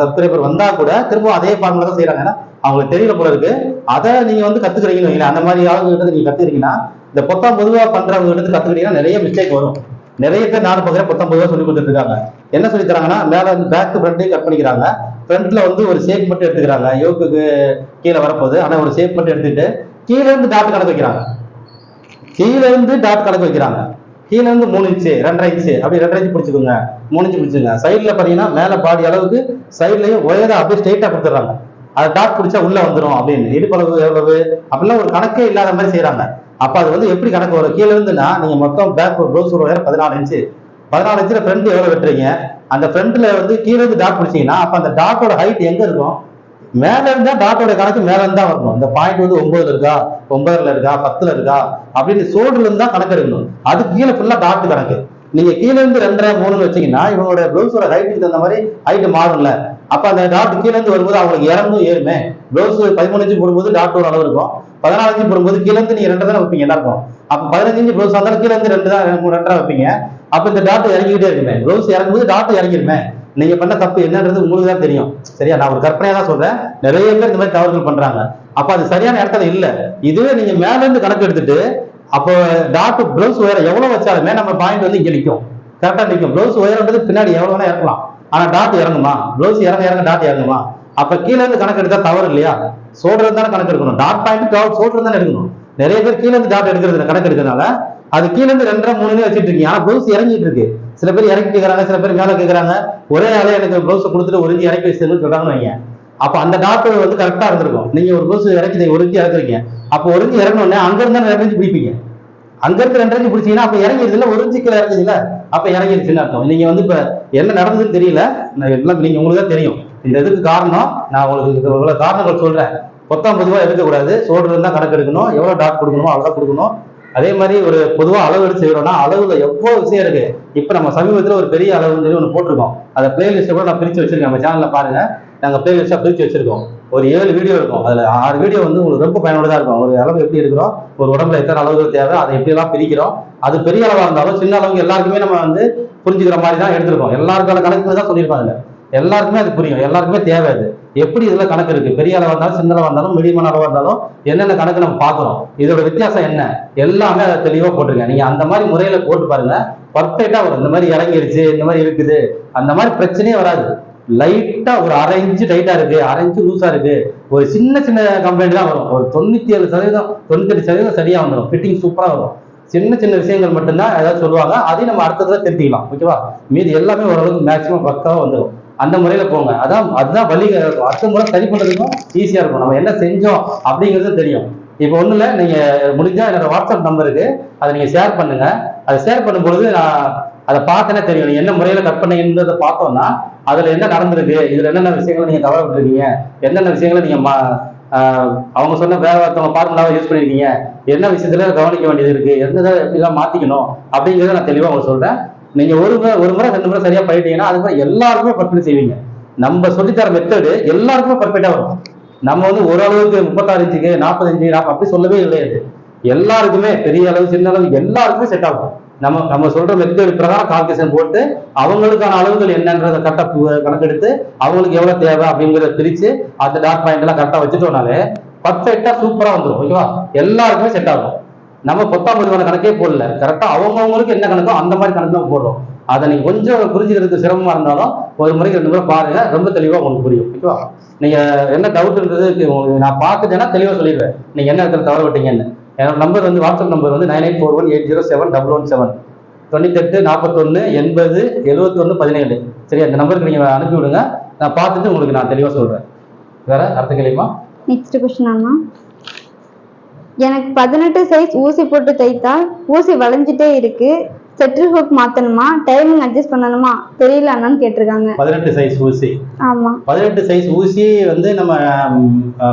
Speaker 1: சப்ஸ்கிரைபர் வந்தா கூட திரும்ப அதே ஃபார்முலா தான் செய்யறாங்க ஏன்னா அவங்களுக்கு தெரியல போல இருக்கு. அதை நீங்க வந்து கத்துக்கிறீங்கன்னு வைங்களேன். அந்த மாதிரி ஆளுங்க நீங்க கத்துக்கிறீங்கன்னா இந்த பொத்தாம் பொதுவா பண்றவங்க கிட்ட கத்துக்கிட்டீங்கன்னா நிறைய மிஸ்டேக் வரும். நிறைய பேர் நானும் பார்க்குறேன் பொத்தாம் பொதுவா சொல்லி கொடுத்துட்டு இருக்காங்க என்ன சொல்லி தராங்கன்னா மேல பேக் ஃப்ரண்ட்டையும் கட் பண்ணிக்கிறாங்க. ஃப்ரண்ட்ல வந்து ஒரு ஷேப் மட்டும் எடுத்துக்கிறாங்க. யோக்குக்கு கீழே வரப்போகுது. ஆனா ஒரு ஷேப் மட்டும் எடுத்துட்டு கீழே இருந்து டாட் கணக்கு வைக்கிறாங்க. கீழே இருந்து டாட் கணக்கு வைக்கிறாங்க. கீழே இருந்து மூணு இன்ச்சு ரெண்டரை இன்ச்சு அப்படி ரெண்டரை இன்ச்சு பிடிச்சிக்கோங்க. மூணு இன்ச்சு பிடிச்சிங்க. சைடில் பார்த்தீங்கன்னா மேல பாடி அளவுக்கு சைட்லயும் ஒயரை அப்படியே ஸ்ட்ரைட்டாக கொடுத்துட்றாங்க. அதை டாட் பிடிச்சா உள்ள வந்துடும் அப்படின்னு. இடுப்பளவு எவ்வளவு? அப்படிலாம் ஒரு கணக்கே இல்லாத மாதிரி செய்கிறாங்க அப்ப அது வந்து எப்படி கணக்கு வரும்? கீழே இருந்துன்னா நீங்க மொத்தம் பேக் ஒரு ப்ளவுஸ் உயரம் பதினாலு இன்ச்சு பதினாலு இன்ச்சில் ஃப்ரண்ட் எவ்வளவு வெட்டுறீங்க? அந்த ஃப்ரண்ட்ல வந்து கீழே இருந்து டாட் பிடிச்சீங்கன்னா அப்ப அந்த டாட்டோட ஹைட் எங்க இருக்கும்? மேல இருந்தா டாட்டோட கணக்கு மேல இருந்தா வரணும். இந்த பாயிண்ட் வந்து ஒன்பதுல இருக்கா? ஒன்பதுல இருக்கா? பத்துல இருக்கா? அப்படின்னு சோடுல இருந்தா கணக்கு எடுக்கணும். அது கீழே ஃபுல்லா டாட் கணக்கு. நீங்க கீழே இருந்து ரெண்டரை மூணுன்னு வச்சீங்கன்னா இவங்களோட பிளவுஸோட ஹைட்டுக்கு தகுந்த மாதிரி ஹைட் மாறும்ல. அப்ப அந்த டாட் கீழே இருந்து வரும்போது அவங்களுக்கு இறங்கும் ஏறுமே. பிளவுஸ் பதிமூணு இன்ச்சு போடும்போது டாட் ஒரு அளவு இருக்கும். பதினாலு இன்ச்சு போடும்போது கீழே இருந்து நீங்க ரெண்டு தானே வைப்பீங்க எல்லாருக்கும். அப்ப பதினஞ்சு இன்ச்சு பிளவுஸ் இருந்தாலும் கீழே இருந்து ரெண்டு தான் ரெண்டு ரெண்டரை வைப்பீங்க. அப்ப இந்த டாட் இறங்கிக்கிட்டே இருக்குமே. பிளவுஸ் இறங்கும்போது டாட் இறங்கிருமே. நீங்க பண்ண தப்பு என்னன்றது உங்களுக்கு தான் தெரியும். சரியா? நான் ஒரு கற்பனையா தான் சொல்றேன். நிறைய பேர் இந்த மாதிரி தவறுகள் பண்றாங்க. அப்ப அது சரியான இடத்துல இல்ல. இதுவே நீங்க மேல இருந்து கணக்கு எடுத்துட்டு அப்போ டாட் பிளவுஸ் உயரம் எவ்வளவு வச்சாலுமே நம்ம பாயிண்ட் வந்து இங்க நிற்கும் கரெக்டா நிற்கும் பிளவுஸ் உயரம்ன்றது பின்னாடி எவ்வளவு வேணா இறக்கலாம். ஆனா டாட் இறங்குமா? பிளவுஸ் இறங்க இறங்க டாட் இறங்குமா? அப்ப கீழே இருந்து கணக்கு எடுத்தா தவறு இல்லையா? சோல்டர் தானே கணக்கு எடுக்கணும். டாட் பாயிண்ட் சோல்டர் தானே எடுக்கணும். நிறைய பேர் கீழே இருந்து டாட் எடுக்கிறது கணக்கு எடுக்கிறதுனால. அது கீழே இருந்து ரெண்டரை மூணுன்னு வச்சுட்டு இருக்கீங்க. ஆனா பிளவுஸ் இறங்கிட்டு இருக்கு. சில பேர் இறக்கி கேக்குறாங்க சில பேர் மேல கேட்குறாங்க ஒரே ஆளே எனக்கு ப்ளவுஸை கொடுத்துட்டு ஒரு இறக்கி வச்சுன்னு சொல்றாங்கன்னு வைங்க. அப்போ அந்த டாக்டர் வந்து கரெக்டாக இருந்திருக்கும். நீங்க ஒரு ப்ளவுஸ் இறக்கி ஒரு இன்ச்சு இறக்குறீங்க. அப்போ ஒரு இன்ச்சு இறக்கணும்னே அங்க ரெண்டு பிடிப்பீங்க. அங்க இருக்க ரெண்டு இன்ச்சு பிடிச்சீங்கன்னா அப்ப இறங்கிடுது ஒரு இன்ச்சு கீழே இறங்குது அப்போ இறங்கிடுச்சுன்னு அர்த்தம். நீங்க வந்து இப்போ என்ன நடந்ததுன்னு தெரியல. நான் எல்லாம் நீங்க உங்களுக்கு தான் தெரியும். இந்த இதுக்கு காரணம் நான் உங்களுக்கு இவ்வளோ காரணங்கள் சொல்றேன். பொத்தாம் பொதுவாக எடுக்கக்கூடாது. சோல்டர் தான் கணக்கு எடுக்கணும். எவ்வளவு டாக் கொடுக்கணுமோ அவ்வளோ கொடுக்கணும். அதே மாதிரி ஒரு பொதுவாக அளவு எடுத்து செய்கிறோம்னா அளவுல எவ்வளோ விஷயம் இருக்கு? இப்போ நம்ம சமீபத்தில் ஒரு பெரிய அளவுன்னு சொல்லி ஒன்று போட்டிருக்கோம். அந்த பிளேலிஸ்ட் கூட நான் பிரித்து வச்சிருக்கேன். நம்ம சேனலில் பாருங்க. நாங்கள் பிளேலிஸ்டா பிரித்து வச்சிருக்கோம். ஒரு ஏழு வீடியோ இருக்கும். அதில் ஆறு வீடியோ வந்து உங்களுக்கு ரொம்ப பயனுள்ளதாக இருக்கும். ஒரு அளவு எப்படி இருக்கிறோம் ஒரு உடம்புல எத்தனை அளவுகள் தேவை? அதை எப்படி எல்லாம் பிரிக்கிறோம்? அது பெரிய அளவாக இருந்தாலும் சின்ன அளவுக்கு எல்லாருக்குமே நம்ம வந்து புரிஞ்சுக்கிற மாதிரி தான் எடுத்திருக்கோம். எல்லாருக்கான கணக்கு தான் சொல்லியிருப்பாங்க. அதுல. எல்லாருக்குமே அது புரியும். எல்லாருக்குமே தேவை அது. எப்படி இதுல கணக்கு இருக்கு? பெரிய அளவா இருந்தாலும் சின்ன அளவா இருந்தாலும் மீடியமான அளவா இருந்தாலும் என்னென்ன கணக்கு நம்ம பாக்குறோம் இதோட வித்தியாசம் என்ன? எல்லாமே அதை தெளிவா போட்டிருக்கேன். நீங்க அந்த மாதிரி முறையில போட்டு பாருங்க. பர்ஃபெக்டா வரும். இந்த மாதிரி இறங்கிருச்சு இந்த மாதிரி இருக்குது. அந்த மாதிரி பிரச்சனையே வராது. லைட்டா ஒரு அரை இன்ச்சு டைட்டா இருக்கு. அரை இன்ச்சு லூசா இருக்கு. ஒரு சின்ன சின்ன கம்ப்ளைண்ட் தான் வரும். ஒரு தொண்ணூத்தி ஏழு சதவீதம் தொண்ணூத்தி சதவீதம் சரியா வந்துடும் ஃபிட்டிங் சூப்பரா வரும். சின்ன சின்ன விஷயங்கள் மட்டும்தான் ஏதாவது சொல்லுவாங்க. அதையும் நம்ம அடுத்ததுல திருத்திக்கலாம். ஓகேவா மீதி எல்லாமே ஓரளவுக்கு மேக்ஸிமம் பக்காவா வந்துடும் அந்த முறையில போங்க. அதான் அதுதான் வழி இருக்கும் அடுத்த முறை சரி பண்றதுக்கும் ஈஸியா இருக்கும். நம்ம என்ன செஞ்சோம் அப்படிங்கிறது தெரியும். இப்போ ஒன்றும் இல்ல நீங்க முடிஞ்சா என்னோட வாட்ஸ்அப் நம்பருக்கு அதை நீங்க ஷேர் பண்ணுங்க. அதை ஷேர் பண்ணும்பொழுது நான் அதை பார்த்தேனே தெரியும். நீங்க என்ன முறையில கட் பண்ணீங்கன்றதை பார்த்தோம்னா அதுல என்ன நடந்திருக்கு இதுல என்னென்ன விஷயங்களை நீங்க தவற விட்டுருக்கீங்க என்னென்ன விஷயங்களை நீங்க மா- அவங்க சொன்ன வேற ஒருத்தவங்க ஃபார்முலாவை யூஸ் பண்ணிருக்கீங்க என்ன விஷயத்துல கவனிக்க வேண்டியது இருக்கு எந்த எப்படிலாம் மாத்திக்கணும் அப்படிங்கறத நான் தெளிவா உங்களுக்கு சொல்றேன். நீங்க ஒரு முறை ஒரு முறை ரெண்டு முறை சரியா பண்ணிட்டீங்கன்னா அது மாதிரி எல்லாருக்குமே பர்ஃபெக்ட் செய்வீங்க. நம்ம சொல்லித்தர மெத்தடு எல்லாருக்குமே பர்ஃபெக்டா வரும். நம்ம வந்து ஓரளவுக்கு முப்பத்தாறு இன்ச்சுக்கு நாற்பது இன்ச்சு நாற்பது அப்படி சொல்லவே கிடையாது எல்லாருக்குமே பெரிய அளவு சின்ன அளவு எல்லாருக்குமே செட் ஆகும். நம்ம நம்ம சொல்ற மெத்தட் பிரகாரம் கால்குலேஷன் போட்டு அவங்களுக்கான அளவுகள் என்னன்றதை கரெக்டாக கணக்கெடுத்து அவங்களுக்கு எவ்வளவு தேவை அப்படிங்கிறத பிரிச்சு அந்த டாட் பாயிண்ட் எல்லாம் கரெக்டா வச்சுட்டோம்னாலே பர்ஃபெக்டா சூப்பரா வந்துடும் ஓகேவா எல்லாருக்குமே செட் ஆகும். நம்ம பத்தாம் பதிவான கணக்கே போடல. கரெக்டா அவங்கவுங்களுக்கு என்ன கணக்கோ அந்த மாதிரி கணக்கு தான் போடுறோம். அதை நீங்க கொஞ்சம் புரிஞ்சுக்கிறதுக்கு சிரமமா இருந்தாலும் ஒரு முறைக்கு ரெண்டு முறை பாருங்க ரொம்ப தெளிவா உங்களுக்கு புரியும். ஓகேவா? நீங்க என்ன டவுட்ன்றது உங்களுக்கு நான் பார்த்துட்டேன்னா தெளிவா சொல்லிடுவேன். நீங்க என்ன இடத்துல தவற விட்டீங்கன்னு. என்னோட நம்பர் வந்து வாட்ஸ்அப் நம்பர் வந்து nine eight four one eight zero seven double one seven தொண்ணூத்தெட்டு நாற்பத்தொன்று எண்பது எழுபத்தொன்று பதினேழு. சரி அந்த நம்பருக்கு நீங்க அனுப்பி விடுங்க நான் பார்த்துட்டு உங்களுக்கு நான் தெளிவா சொல்றேன். வேற அடுத்த கேள்விமா
Speaker 2: நெக்ஸ்ட் கொஸ்டின் எனக்கு பதினெட்டு சைஸ் ஊசி போட்டு தைத்தால் ஊசி வளைஞ்சிட்டே இருக்கு. செட்டில் ஹுக் மாத்தணுமா? டைமிங் அட்ஜஸ்ட் பண்ணணுமா? தெரியல அண்ணான்னு கேட்டிருக்காங்க.
Speaker 1: பதினெட்டு சைஸ் ஊசி.
Speaker 2: ஆமா.
Speaker 1: பதினெட்டு சைஸ் ஊசி வந்து நம்ம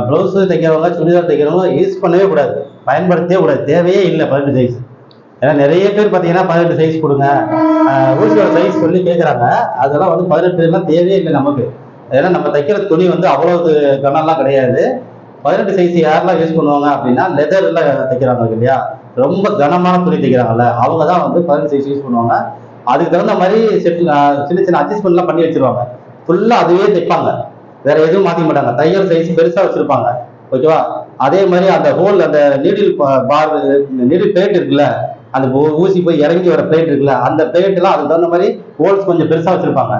Speaker 1: ப்ளவுஸ் தைக்கிறவங்க சுடிதார் தைக்கிறவங்க யூஸ் பண்ணவே கூடாது. பயன்படுத்தவே கூடாது. தேவையே இல்லை பதினெட்டு சைஸ் ஏன்னா நிறைய பேர் பார்த்தீங்கன்னா பதினெட்டு சைஸ் கொடுங்க. ஊசியோட சைஸ் சொல்லி கேட்குறாங்க. அதெல்லாம் வந்து பதினெட்டு எல்லாம் தேவையே இல்லை நமக்கு. ஏன்னா நம்ம தைக்கிற துணி வந்து அவ்வளவு கனம்லாம் கிடையாது. பதினெட்டு சைஸ் யாரெல்லாம் யூஸ் பண்ணுவாங்க அப்படின்னா லெதர்ல தைக்கிறாங்க இல்லையா? ரொம்ப கனமான துணி தைக்கிறாங்கல்ல அவங்க தான் வந்து பதினெட்டு சைஸ் யூஸ் பண்ணுவாங்க. அதுக்கு தகுந்த மாதிரி செட் சின்ன சின்ன அட்ஜஸ்ட்மெண்ட்லாம் பண்ணி வச்சிருவாங்க. ஃபுல்லாக அதுவே தைப்பாங்க. வேற எதுவும் மாற்றிக்க மாட்டாங்க. தையல் சைஸ் பெருசாக வச்சிருப்பாங்க. ஓகேவா அதே மாதிரி அந்த ஹோல் அந்த நீடில் பார் நீடில் பிளேட் இருக்குல்ல அந்த ஊசி போய் இறங்கி வர பிளேட் இருக்குல்ல அந்த பிளேட்லாம் அதுக்கு தகுந்த மாதிரி ஹோல்ஸ் கொஞ்சம் பெருசாக வச்சிருப்பாங்க.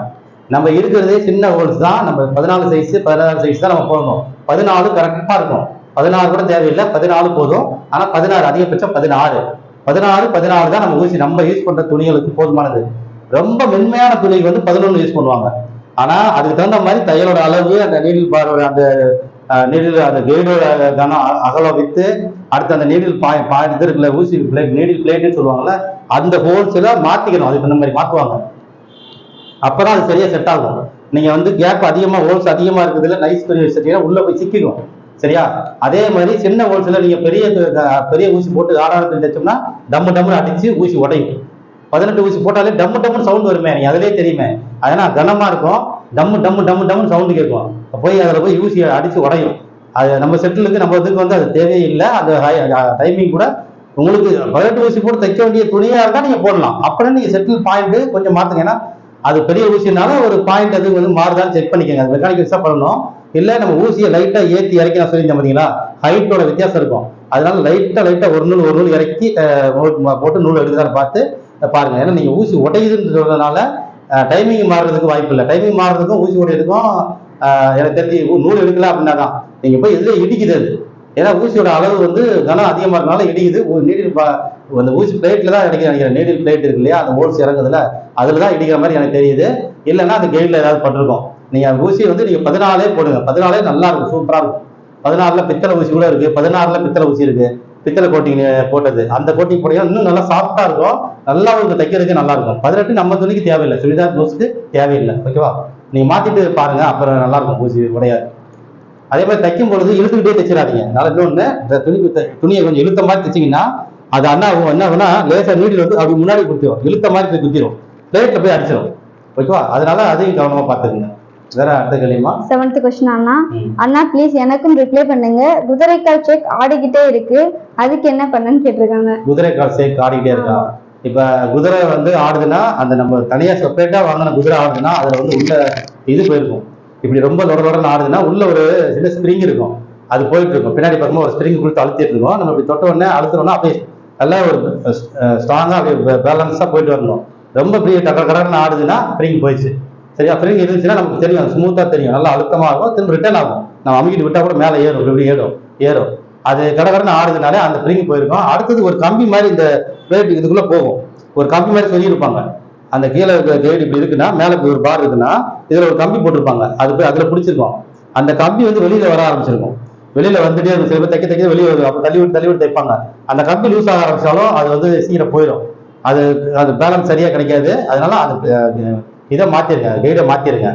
Speaker 1: நம்ம இருக்கிறதே சின்ன ஹோல்ஸ் தான். நம்ம பதினாலு சைஸ் பதினாறு சைஸ் தான் நம்ம போடணும். பதினாலு கரெக்டா இருக்கும். பதினாறு கூட தேவையில்லை. பதினாலு போதும். ஆனா பதினாறு அதிகபட்சம் பதினாறு. பதினாறு பதினாறு தான் நம்ம ஊசி நம்ம யூஸ் பண்ற துணிகளுக்கு போதுமானது. ரொம்ப மென்மையான துணிக்கு வந்து பதினொன்று யூஸ் பண்ணுவாங்க. ஆனா அதுக்கு தகுந்த மாதிரி தையலோட அளவு அந்த நீடில் பாரோட அந்த நீடில் அந்த கைடோட கனம் அகல அகலம் வித்து அடுத்து அந்த நீடில் பாய் பாய் இருக்குல்ல ஊசி பிளேட் நீடில் பிளேட்னு சொல்லுவாங்கல்ல அந்த ஹோல்ஸ் மாற்றிக்கணும் அதுக்கு தகுந்த மாதிரி மாற்றுவாங்க அப்போ தான் அது சரியா செட் ஆகும். நீங்கள் வந்து கேப் அதிகமாக ஹோல்ஸ் அதிகமாக இருக்கிறதுல நைஸ் பெரிய வச்சிட்டீங்கன்னா உள்ளே போய் சிக்கிக்கும் சரியா? அதே மாதிரி சின்ன ஹோல்ஸில் நீங்கள் பெரிய பெரிய ஊசி போட்டு ஆறாயிரத்தி தைச்சோம்னா டம்மு டம்முன்னு அடித்து ஊசி உடையும். பதினெட்டு ஊசி போட்டாலே டம்மு டம்முன்னு சவுண்ட் வருமே நீங்கள் அதிலே தெரியுமே. அதனால் கனமாக இருக்கும் டம்மு டம்மு டம்மு டம்முன்னு சவுண்டு கேட்கும். போய் அதில் போய் ஊசி அடித்து உடையும். அது நம்ம செட்டிலுக்கு நம்ம இதுக்கு வந்து அது தேவையே இல்லை அந்த டைமிங் கூட உங்களுக்கு பதினெட்டு ஊசி போட்டு தைக்க வேண்டிய துணியாக இருந்தால் நீங்கள் போடலாம். அப்புறம் நீங்கள் செட்டில் பாயிண்ட்டு கொஞ்சம் மாற்றுங்க ஏன்னா அது பெரிய ஊசினால ஒரு பாயிண்ட் அது வந்து மாறுதான்னு செக் பண்ணிக்கோங்க. அது மெக்கானிக் பண்ணணும். இல்லை நம்ம ஊசியை லைட்டாக ஏற்றி இறக்கி நான் சொல்லியிருந்தேன் பார்த்தீங்களா ஹைட்டோட வித்தியாசம் இருக்கும். அதனால லைட்டாக லைட்டாக ஒரு நூல் ஒரு நூல் இறக்கி போட்டு நூல் எடுக்குதான்னு பார்த்து பாருங்கள் பாருங்க. ஏன்னா நீங்கள் ஊசி உடையுதுன்னு சொல்றதுனால டைமிங் மாறுறதுக்கு வாய்ப்பு இல்லை. டைமிங் மாறுறதுக்கும் ஊசி உடையதுக்கும் எனக்கு தெரிஞ்சு நூல் எடுக்கல அப்படின்னா தான். நீங்கள் போய் எதுலேயே இடிக்குது அது. ஏன்னா ஊசியோட அளவு வந்து கனம் அதிகமாக இருக்கனால இடிக்குது. நீடில் அந்த ஊசி பிளேட்ல தான் இடிக்கிற நினைக்கிறேன் நீடில் பிளேட் இருக்கு இல்லையா? அந்த ஹோல்ஸ் இறங்குதுல அதுல தான் இடிக்கிற மாதிரி எனக்கு தெரியுது. இல்லைன்னா அந்த கெயில ஏதாவது பண்ணிருக்கோம் நீங்க அந்த ஊசி வந்து நீங்க பதினாலே போடுங்க. பதினாலே நல்லா இருக்கும் சூப்பரா இருக்கும். பதினாறுல பித்தளை ஊசி கூட இருக்கு. பதினாறுல பித்தளை ஊசி இருக்கு. பித்தளை கோட்டிங் போட்டது. அந்த கோட்டிங் போட்டீங்கன்னா இன்னும் நல்லா சாஃப்டா இருக்கும். நல்லா உங்களுக்கு தைக்கிறதுக்கு நல்லா இருக்கும். பதினெட்டு நம்ம துணிக்கு தேவையில்லை. சுடிதார் ப்ளவுஸ்க்கு தேவையில்லை. ஓகேவா நீங்க மாத்திட்டு பாருங்க. அப்புறம் நல்லா இருக்கும். ஊசி உடையாது. அதே மாதிரி தைக்கும் பொழுது இழுத்துக்கிட்டே தைச்சிடாதீங்க. நல்லா இன்னொன்று துணி துணியை கொஞ்சம் இழுத்த மாதிரி தைச்சிங்கன்னா அது அண்ணா என்ன ஆகும்னா லேசா நீடில் வந்து அப்படி முன்னாடி குத்திடும் இழுத்த மாதிரி போய் குத்திடும் பிளேட்ல போய் அடிச்சிடும் ஓகேவா? அதனால அதையும் கவனமா பார்த்துக்குங்க. வேற அடுத்த கேள்விமா
Speaker 2: செவன்த் கொஸ்டின் அண்ணா. அண்ணா ப்ளீஸ் எனக்கும் ரிப்ளை பண்ணுங்க. குதிரைக்கால் செக் ஆடிக்கிட்டே இருக்கு. அதுக்கு என்ன பண்ணுன்னு கேட்டிருக்காங்க.
Speaker 1: குதிரை கால் சேர்க்கு ஆடிக்கிட்டே இருக்கா? இப்ப குதிரை வந்து ஆடுதுன்னா அந்த நம்ம தனியா செப்பரேட்டா வாங்கின குதிரை ஆடுதுன்னா அதுல வந்து உள்ள இது போயிருக்கும். இப்படி ரொம்ப லொட லொடன்னு ஆடுதுன்னா உள்ள ஒரு சின்ன ஸ்ப்ரிங் இருக்கும். அது போயிட்டு இருக்கும். பின்னாடி பக்கமா ஒரு ஸ்ப்ரிங் கொடுத்து அழுத்திட்டு இருக்கோம். நம்ம இப்படி தொட்ட உடனே அழுத்துறோம்னா அப்படியே நல்லா ஒரு ஸ்ட்ராங்காக அப்படியே போயிட்டு வரணும். ரொம்ப ஃப்ரீ டக்கர் கடன்னு ஆடுதுன்னா ஃப்ரீங்க போயிடுச்சு. சரியா? ஸ்ப்ரிங் இருந்துச்சுன்னா நமக்கு தெரியும். ஸ்மூத்தாக தெரியும். நல்லா அழுத்தமாக இருக்கும் திரும்ப ரிட்டர்ன் ஆகும். நம்ம அமுக்கிட்டு விட்டால் கூட மேலே ஏறும். இப்படி ஏறும். ஏறும். அது கடகடன்னு ஆடுதுனாலே அந்த ஃப்ரீங்க போயிருக்கும். அடுத்தது ஒரு கம்பி மாதிரி இந்த பிளேட் இதுக்குள்ளே போகும். ஒரு கம்பி மாதிரி சொல்லியிருப்பாங்க. அந்த கீழே இருக்கிற கேடு இப்படி இருக்குன்னா மேலே இப்படி ஒரு பார் இருக்குன்னா இதில் ஒரு கம்பி போட்டிருப்பாங்க. அது போய் அதில் பிடிச்சிருக்கும். அந்த கம்பி வந்து வெளியில் வர ஆரம்பிச்சிருக்கும். வெளியில வந்துட்டு அது சில தைக்க தைக்க வெளியே வரும் அப்போ தள்ளி விட்டு தள்ளி விட்டு தைப்பாங்க. அந்த கம்பி லூஸ் ஆக ஆரம்பிச்சாலும் அது வந்து சீக்கிரம் போயிடும். அது அது பேலன்ஸ் சரியா கிடைக்காது. அதனால அது இதை மாத்திருங்க. கைடை மாத்திருங்க.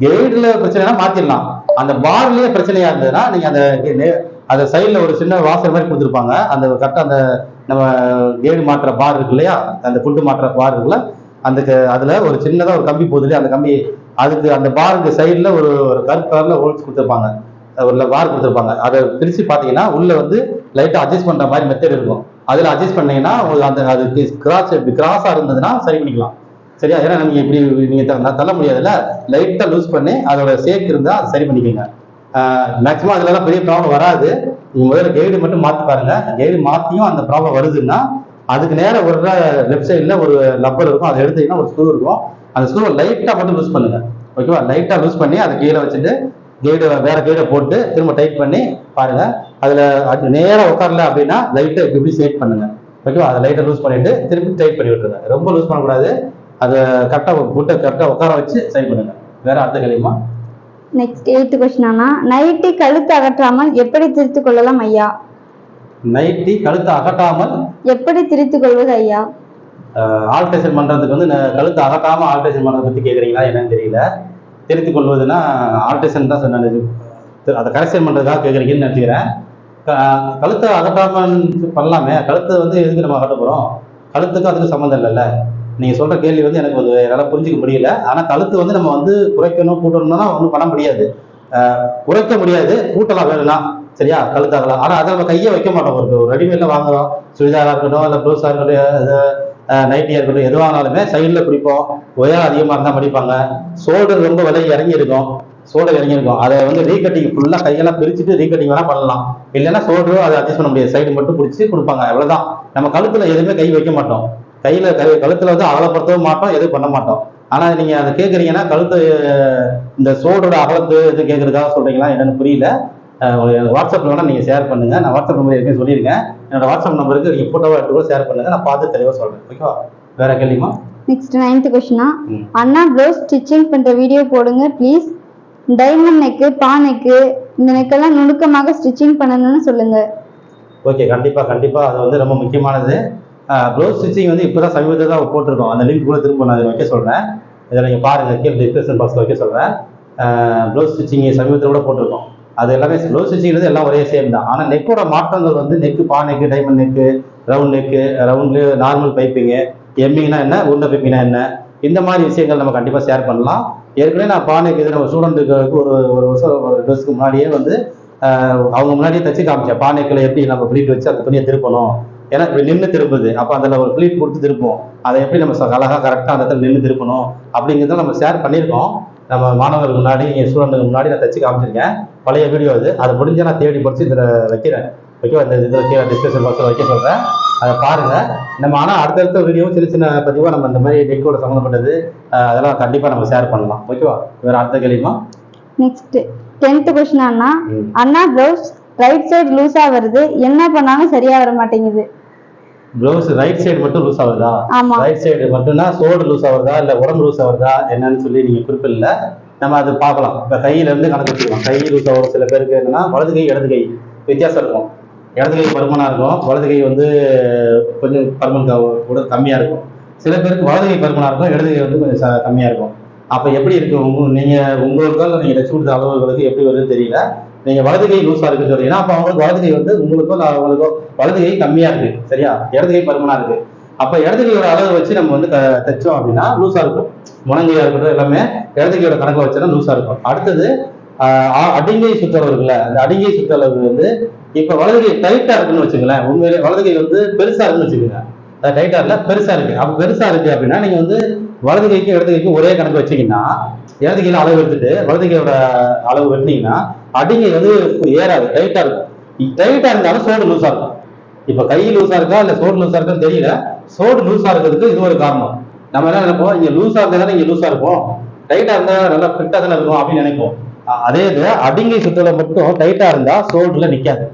Speaker 1: கைடுல பிரச்சனைனா மாத்திடலாம் அந்த பார்லயே பிரச்சனையா இருந்ததுன்னா நீங்க அந்த நே- அந்த சைடில் ஒரு சின்ன வாசல் மாதிரி கொடுத்துருப்பாங்க. அந்த கரெக்டாக அந்த நம்ம கேடு மாற்ற பார் இருக்கு இல்லையா? அந்த புண்டு மாற்ற பார் இருக்குல்ல? அந்த அதுல ஒரு சின்னதா ஒரு கம்பி போகுது இல்லையா அந்த கம்பி அதுக்கு அந்த பாருக்கு சைடுல ஒரு ஒரு கருப்பு கலர்ல ஹோல்ஸ் கொடுத்துருப்பாங்க. ஒரு வார் கொடுத்துருப்பாங்க. அதை பிரித்து பார்த்தீங்கன்னா உள்ள வந்து லைட்டாக அட்ஜஸ்ட் பண்ணுற மாதிரி மெத்தட் இருக்கும். அதில் அட்ஜஸ்ட் பண்ணீங்கன்னா உங்களுக்கு அந்த அது கிராஸ் கிராஸாக இருந்ததுன்னா சரி பண்ணிக்கலாம். சரியா? ஏன்னா நீங்கள் இப்படி நீங்கள் தள்ள முடியாதுல்ல? லைட்டாக லூஸ் பண்ணி அதோட ஷேக் இருந்தால் சரி பண்ணிக்கோங்க. மேக்ஸிமம் அதுலலாம் பெரிய ப்ராப்ளம் வராது. நீங்கள் முதல்ல கைடு மட்டும் மாற்றி பாருங்க. கைடு மாற்றியும் அந்த ப்ராப்ளம் வருதுன்னா அதுக்கு நேராக ஒரு லெஃப்ட் சைடில் ஒரு லப்பர் இருக்கும். அதை எடுத்தீங்கன்னா ஒரு ஸ்க்ரூ இருக்கும். அந்த ஸ்க்ரூவை லைட்டாக மட்டும் லூஸ் பண்ணுங்கள் ஓகேவா? லைட்டாக லூஸ் பண்ணி அதை கீழே வச்சுட்டு கைடு வேற கைடை போட்டு திரும்ப டைட் பண்ணி பாருங்க. அதுல அது நேரா உட்காரல அப்படின்னா லைட்டை இப்படி சேட் பண்ணுங்க? ஓகேவா அதை லைட்டை லூஸ் பண்ணிட்டு திருப்பி டைட் பண்ணி விட்டுருங்க. ரொம்ப லூஸ் பண்ணக்கூடாது. அதை கரெக்டாக புட்டை கரெக்டாக உட்கார வச்சு சரி பண்ணுங்க. வேற அடுத்த கேள்விமா
Speaker 2: நெக்ஸ்ட் எயித்து கொஸ்டின் அண்ணா. நைட்டி கழுத்து அகற்றாமல் எப்படி திரித்துக் கொள்ளலாம் ஐயா?
Speaker 1: நைட்டி கழுத்தை அகட்டாமல்
Speaker 2: எப்படி திரித்துக் கொள்வது ஐயா?
Speaker 1: ஆல்ட்ரேஷன் பண்றதுக்கு வந்து கழுத்தை அகட்டாம ஆல்ட்ரேஷன் பண்றதை பத்தி கேக்குறீங்களா என்னன்னு தெரியல. திருத்திக் கொள்வதுன்னா ஆல்ட்ரேஷன் தான் நல்லது அதை கரெக்ஷன் பண்றதுக்காக கேக்குறீங்கன்னு நினைச்சுக்கிறேன். கழுத்தை அகட்டாம பண்ணலாமே. கழுத்தை வந்து எதுக்கு நம்ம அகட்ட போறோம்? கழுத்துக்கு அதுக்கு சம்மந்தம் இல்லைல்ல. நீங்க சொல்ற கேள்வி வந்து எனக்கு வந்து என்னால புரிஞ்சுக்க முடியல. ஆனா கழுத்து வந்து நம்ம வந்து குறைக்கணும் கூட்டணும்னா ஒன்றும் பண்ண முடியாது. குறைக்க முடியாது. கூட்டலாம் வேணும்னா. சரியா? கழுத்தாகலாம் ஆனா அதை நம்ம கையை வைக்க மாட்டோம். ஒரு ரெடிமேட்ல வாங்குறோம். சுடிதாரா இருக்கட்டும் இல்ல ப்ளவுஸா இருக்கட்டும் நைட்டியாக இருக்கட்டும் எதுவானாலுமே சைடில் பிடிப்போம் உயரம் அதிகமாக இருந்தால் மடிப்பாங்க. சோல்டர் ரொம்ப விலை இறங்கியிருக்கும் சோடு சோல்டர் அதை வந்து ரீகட்டிங் ஃபுல்லாக கையெல்லாம் பிரிச்சுட்டு ரீகட்டிங் வேணால் பண்ணலாம். இல்லைன்னா சோல்டரும் அதை அட்ஜஸ்ட் பண்ண முடியாது. சைடு மட்டும் பிடிச்சி கொடுப்பாங்க. அவ்வளோதான் நம்ம கழுத்தில் எதுவுமே கை வைக்க மாட்டோம். கையில் கை கழுத்தில் வந்து அகலப்படுத்தவும் மாட்டோம் எதுவும் பண்ண மாட்டோம். ஆனால் நீங்கள் அதை கேட்குறீங்கன்னா கழுத்து இந்த சோல்டரோட அகலத்து இது கேட்குறதா சொல்கிறீங்களா என்னென்னு புரியல. அஹ், ஒரு வாட்ஸ்அப்ல வேணா நீங்க ஷேர் பண்ணுங்க. நான் வாட்ஸ்அப் நம்பர் ஏற்கனவே சொல்லியிருக்கேன். என்னோட வாட்ஸ்அப் நம்பருக்கு நீங்க போட்டோவா எடுத்து கூட ஷேர் பண்ணுங்க. நான் பார்த்து தெளிவா சொல்றேன். ஓகேவா வேற கேள்விமா
Speaker 2: நெக்ஸ்ட் நைன்த் கொஸ்டினா
Speaker 1: ம்.
Speaker 2: அண்ணா ப்ளவுஸ் ஸ்டிச்சிங் பண்ற வீடியோ போடுங்க ப்ளீஸ் டைமண்ட் நெக்கு பா நெக்கு இந்த நெக்கெல்லாம் நுணுக்கமாக ஸ்டிச்சிங் பண்ணணும்னு சொல்லுங்க.
Speaker 1: ஓகே கண்டிப்பா கண்டிப்பா. அது வந்து ரொம்ப முக்கியமானது. ப்ளவுஸ் ஸ்டிச்சிங் வந்து இப்போதான் சமீபத்தில் தான் போட்டிருக்கோம். அந்த லிங்க் கூட திரும்ப நான் வைக்க சொல்றேன். இதை நீங்க பாருங்க. கீழே டிஸ்கிரிப்ஷன் பாக்ஸ்ல வைக்க சொல்றேன். ப்ளவுஸ் ஸ்டிச்சிங் சமீபத்தில் கூட போட்டிருக்கோம். அது எல்லாமே ப்ளவுஸ் ஸ்டிச்சிங்கிறது எல்லாம் ஒரே சேம் தான். ஆனால் நெக்கோட மாற்றங்கள் வந்து நெக்கு பா neck diamond neck round neck ரவுண்ட்லேயே normal piping எம்மிங்னா என்ன உருண்டை பைப்பிங்னா என்ன இந்த மாதிரி விஷயங்கள் நம்ம கண்டிப்பாக ஷேர் பண்ணலாம். ஏற்கனவே நான் பானைக்கு இது நம்ம ஸ்டூடெண்ட்டுக்கு ஒரு ஒரு வருஷம் ஒரு ட்ரெஸ்க்கு முன்னாடியே வந்து அவங்க முன்னாடியே தச்சு காமிச்சேன். பானைக்குள்ள எப்படி நம்ம ப்ளீட் வச்சு அந்த துணியை திருப்பணும். ஏன்னா இப்படி நின்று திருப்புது அப்போ அதில் ஒரு ப்ளீட் கொடுத்து திருப்போம் அதை எப்படி நம்ம ச- அழகா கரெக்டாக அந்த இடத்துல நின்று திருப்பணும் அப்படிங்கிறத நம்ம ஷேர் பண்ணியிருக்கோம். நம்ம மாணவர்களுக்கு முன்னாடி ஸ்டூடெண்ட்டுக்கு முன்னாடி நான் தச்சு காமிச்சிருக்கேன். பழைய வீடியோ அது அதை முடிஞ்சா நான் தேடி படிச்சு இதில் வைக்கிறேன். ஓகேவா? இந்த இதில் கீழே டிஸ்கிரிப்ஷன் பாக்ஸில் வைக்க சொல்கிறேன் அதை பாருங்க. நம்ம ஆனால் அடுத்தடுத்த வீடியோ சின்ன சின்ன பதிவாக நம்ம இந்த மாதிரி டெக்கோட சம்மந்தப்பட்டது அதெல்லாம் கண்டிப்பாக நம்ம ஷேர் பண்ணலாம். ஓகேவா? வேற அடுத்த கேள்விமா
Speaker 2: நெக்ஸ்ட் டென்த் கொஸ்டின் அண்ணா. அண்ணா ப்ளவுஸ் ரைட் சைடு லூஸா வருது. என்ன பண்ணாலும் சரியா வர மாட்டேங்குது.
Speaker 1: ப்ளவுஸ் ரைட் சைடு மட்டும் லூஸ் ஆகுதா? ரைட் சைடு மட்டும்னா சோடு லூஸ் ஆகுதா? இல்லை உடம்பு லூஸ் ஆகுதா? என்னன்னு சொல்லி நீங்கள் குறிப்பிடல. நம்ம அது பார்க்கலாம். இப்போ கையில இருந்து கணக்கு வச்சுக்கலாம். கை லூஸ் ஆகும் சில பேருக்கு என்னன்னா வலது கை இடது கை வித்தியாசம் இருக்கும். இடது கை பருமனாக இருக்கும். வலது கை வந்து கொஞ்சம் பருமன் கூட கம்மியாக இருக்கும். சில பேருக்கு வலது கை பருமனாக இருக்கும். இடது கை வந்து கொஞ்சம் கம்மியாக இருக்கும். அப்போ எப்படி இருக்கு உங்க நீங்கள் உங்களுக்கோ இல்லை நீங்கள் தச்சு கொடுத்த அளவுகளுக்கு எப்படி வருதுன்னு தெரியல. நீங்கள் வலது கை லூஸா இருக்குன்னு சொல்றீங்கன்னா அப்போ அவங்களுக்கு வலது கை வந்து உங்களுக்கோ அவங்களுக்கோ வலது கை கம்மியாக இருக்கு. சரியா? இடது கை பருமனாக இருக்கு. அப்ப இடது கையோட அளவு வச்சு நம்ம வந்து தைச்சோம் அப்படின்னா லூஸா இருக்கும். முனங்கையா இருக்கட்டும் எல்லாமே இடது கையோட கணக்கில் வச்சோன்னா லூஸா இருக்கும். அடுத்தது ஆஹ் அடிங்கை சுற்றளவு இருக்குல்ல அந்த அடிங்கை சுற்றளவு வந்து இப்ப வலது கை டைட்டா இருக்குன்னு வச்சுங்களேன் உண்மையிலே வலது கை வந்து பெருசா இருக்குன்னு வச்சுக்கோங்க. அது டைட்டா இல்ல பெருசா இருக்கு. அப்ப பெருசா இருக்கு அப்படின்னா நீங்க வந்து வலது கைக்கும் இடது கைக்கும் ஒரே கணக்கு வச்சீங்கன்னா இடது கையில அளவு எடுத்துட்டு வலது கையோட அளவு வெட்டினீங்கன்னா அடிங்கை வந்து ஏறாது. டைட்டா இருக்கும். டைட்டா இருந்தாலும் சோடு லூஸா இருக்கும். இப்ப கை லூஸா இருக்கா இல்ல சோடு லூஸா இருக்கான்னு தெரியல. சோடு லூஸா இருக்கிறதுக்கு இது ஒரு காரணம். நம்ம என்ன நினைப்போம்? இங்க லூஸா இருந்தா தானே இங்க லூஸா இருக்கும் டைட்டா இருந்தா நல்லா ஃபிட்டா தானே இருக்கும் அப்படின்னு நினைப்போம். அதே இது அடிங்கை சுத்தல மட்டும் டைட்டா இருந்தா சோல்டர்ல நிக்காது.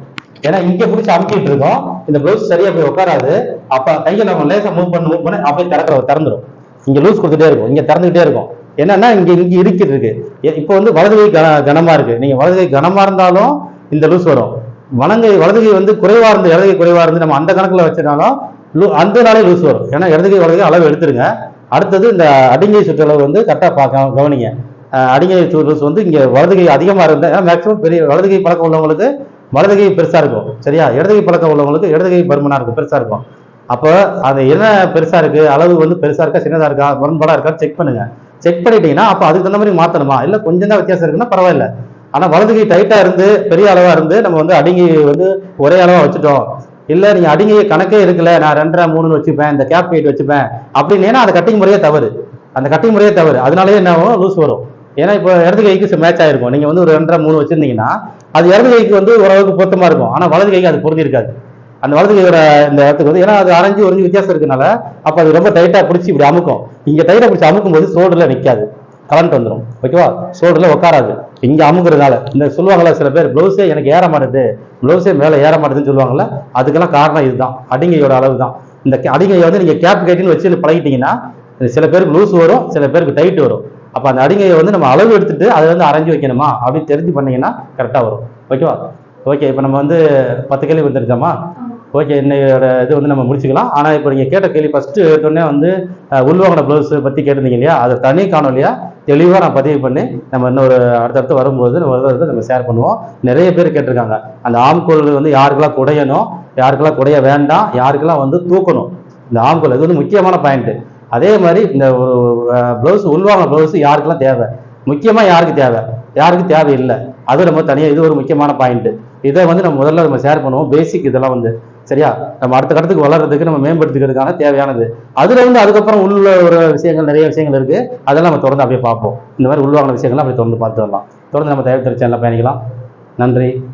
Speaker 1: ஏன்னா இங்க பிடிச்சி அமுக்கிட்டு இருக்கோம். இந்த ப்ளவுஸ் சரியா போய் உட்காராது. அப்ப கையை நம்ம லேசா மூவ் பண்ண மூவ் பண்ண அப்படியே திறக்கிற திறந்துடும் இங்க லூஸ் கொடுத்துட்டே இருக்கும். இங்க திறந்துகிட்டே இருக்கும். என்னன்னா இங்க இங்க இருக்கிறது இப்போ வந்து வலதுகை கன கனமா இருக்கு. நீங்க வலதுகை கனமா இருந்தாலும் இந்த லூஸ் வரும். வலங்கை வலதுகை வந்து குறைவா இருந்து இடதுகை குறைவா இருந்து நம்ம அந்த கணக்குல வச்சிருந்தாலும் லூ- அந்த நாளே லூஸ் வரும். ஏன்னா இடதுகை வலதுகை வலது அளவு எடுத்துருங்க. அடுத்தது இந்த அடிங்கை சுற்றளவு வந்து கரெக்டாக பார்க்க கவனிங்க. அடிங்கை லூஸ் வந்து இங்க வலதுகை அதிகமாக அதிகமா இருந்தா ஏன்னா மேக்ஸிமம் பெரிய வலதுகை பழக்கம் உள்ளவங்களுக்கு வலதுகை பெருசாக பெருசா இருக்கும். சரியா? இடதுகை பழக்கம் உள்ளவங்களுக்கு இடதுகை பருமனா இருக்கும் பெருசா இருக்கும். அப்போ அது என்ன பெருசா இருக்கு? அளவு வந்து பெருசா இருக்கா சின்னதா இருக்கா முரண்பாடா இருக்கான்னு செக் பண்ணுங்க. செக் பண்ணிட்டீங்கன்னா அப்போ அதுக்கு தகுந்த மாதிரி மாற்றணுமா இல்லை கொஞ்சம் தான் வித்தியாசம் இருக்குன்னா பரவாயில்ல. ஆனால் வலது கை டைட்டாக இருந்து பெரிய அளவாக இருந்து நம்ம வந்து அடிங்கி வந்து ஒரே அளவாக வச்சுட்டோம். இல்லை நீங்கள் அடிங்கி கணக்கே இருக்குல்ல நான் ரெண்டரை மூணுன்னு வச்சுப்பேன் இந்த கேப் வெயிட் வச்சுப்பேன் அப்படின்னா அந்த கட்டிங் முறையே தவறு. அந்த கட்டிங் முறையே தவறு. அதனாலேயே என்ன ஆகும்? லூஸ் வரும். ஏன்னா இப்போ இடது கைக்கு மேட்ச் ஆயிருக்கும். நீங்கள் வந்து ஒரு ரெண்டரை மூணு வச்சுருந்தீங்கன்னா அது இடது கைக்கு வந்து ஓரளவுக்கு பொருத்தமாக இருக்கும். ஆனால் வலது கைக்கு அது பொருந்திருக்காது அந்த வலது கையோட இந்த இடத்துக்கு வந்து ஏன்னா அது அரைஞ்சு ஒரிஞ்சு வித்தியாசம் இருக்கனால அப்போ அது ரொம்ப டைட்டாக பிடிச்சி இப்படி அமுக்கும். இங்கே டைட்டா பிடிச்சி அமுக்கும் போது சோடில் நிற்காது கரண்ட் வந்துடும் ஓகேவா சோடில் உட்காராது இங்கே அமுக்குறதுனால. இந்த சொல்லுவாங்கல்ல சில பேர் ப்ளவுஸே எனக்கு ஏற மாட்டேது. ப்ளவுஸே மேலே ஏற மாட்டேதுன்னு சொல்லுவாங்கல்ல அதுக்கெல்லாம் காரணம் இதுதான். அடிங்கையோட அளவு தான் இந்த அடிங்கையை வந்து நீங்கள் கேப் கைட்டுன்னு வச்சு பழகிட்டீங்கன்னா சில பேருக்கு லூஸ் வரும் சில பேருக்கு டைட் வரும். அப்போ அந்த அடிங்கையை வந்து நம்ம அளவு எடுத்துட்டு அதை வந்து அரைஞ்சி வைக்கணுமா? அப்படின்னு தெரிஞ்சு பண்ணீங்கன்னா கரெக்டாக வரும். ஓகேவா ஓகே இப்போ நம்ம வந்து பத்து கேள்வி வந்துருச்சோமா ஓகே இன்னையோட இது வந்து நம்ம முடிச்சுக்கலாம். ஆனால் இப்போ நீங்கள் கேட்ட கேள்வி ஃபஸ்ட்டு எடுத்தோடனே வந்து உள்வாங்கின ப்ளவுஸ் பற்றி கேட்டிருந்தீங்க இல்லையா? அதை தனி காணொலியா தெளிவாக நான் பதிவு பண்ணி நம்ம இன்னொரு அடுத்தடுத்து வரும்போது நம்ம வரும்போது நம்ம ஷேர் பண்ணுவோம். நிறைய பேர் கேட்டிருக்காங்க. அந்த ஆம்கோல் வந்து யாருக்கெல்லாம் குடையணும் யாருக்கெல்லாம் குடைய வேண்டாம் யாருக்கெல்லாம் வந்து தூக்கணும். இந்த ஆம்கோல் இது வந்து முக்கியமான பாயிண்ட்டு அதே மாதிரி இந்த ஒரு ப்ளவுஸ் உள்வாங்கின ப்ளவுஸ் யாருக்கெல்லாம் தேவை? முக்கியமாக யாருக்கு தேவை? யாருக்கு தேவையில்லை. அது நம்ம தனியாக இது ஒரு முக்கியமான பாயிண்ட்டு இதை வந்து நம்ம முதல்ல நம்ம ஷேர் பண்ணுவோம். பேசிக் இதெல்லாம் வந்து. சரியா? நம்ம அடுத்த கட்டத்துக்கு வளர்றதுக்கு நம்ம மேம்படுத்திக்கிறதுக்கான தேவையானது. அதுல வந்து அதுக்கப்புறம் உள்ள ஒரு விஷயங்கள் நிறைய விஷயங்கள் இருக்கு. அதெல்லாம் நம்ம தொடர்ந்து அப்படியே பார்ப்போம். இந்த மாதிரி உள்வாங்கின விஷயங்கள்லாம் அப்படியே தொடர்ந்து பார்த்து வரலாம். தொடர்ந்து நம்ம தயாரித்த சேனலில் பயணிக்கலாம். நன்றி.